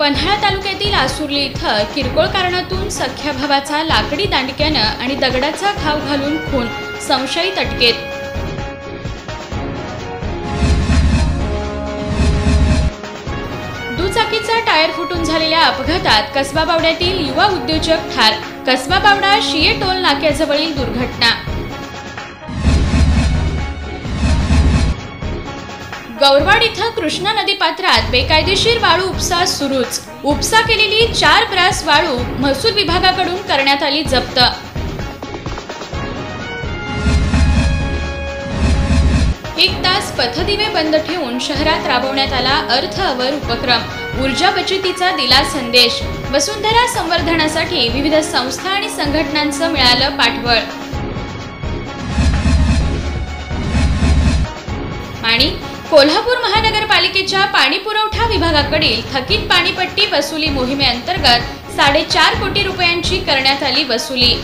पन्हाळा तालुक्यातील आसुर्ली इथं किरकोळ कारणातून सख्या भावाचा लाकडी दांडक्यानं आणि दगडाचा घाव घालून खून संशयित अटकेत. दुचाकीचा टायर फुटून झालेल्या अपघातात कसबा बावड्यातील युवा उद्योजक ठार कसबा बावडा शिये टोल नाक्याजवळील दुर्घटना. गौरवाड इथं कृष्णा नदी पात्रात बेकायदेशीर वाळू उपसा सुरूच. उपसा केलेली चार ब्रास वाळू महसूल विभागाकडून करण्यात आली जप्त. एक तास पथदिवे बंद ठेवून शहरात राबवण्यात आला अर्थ अवर उपक्रम. ऊर्जा बचतीचा दिला संदेश. वसुंधरा संवर्धनासाठी विविध संस्था आणि संघटनांचं मिळालं पाठबळ. आणि कोल्हापूर महानगरपालिकेच्या पाणी पुरवठा विभागाकडील थकीत पाणीपट्टी वसुली मोहिमेअंतर्गत साडेचार कोटी रुपयांची करण्यात आली वसुली.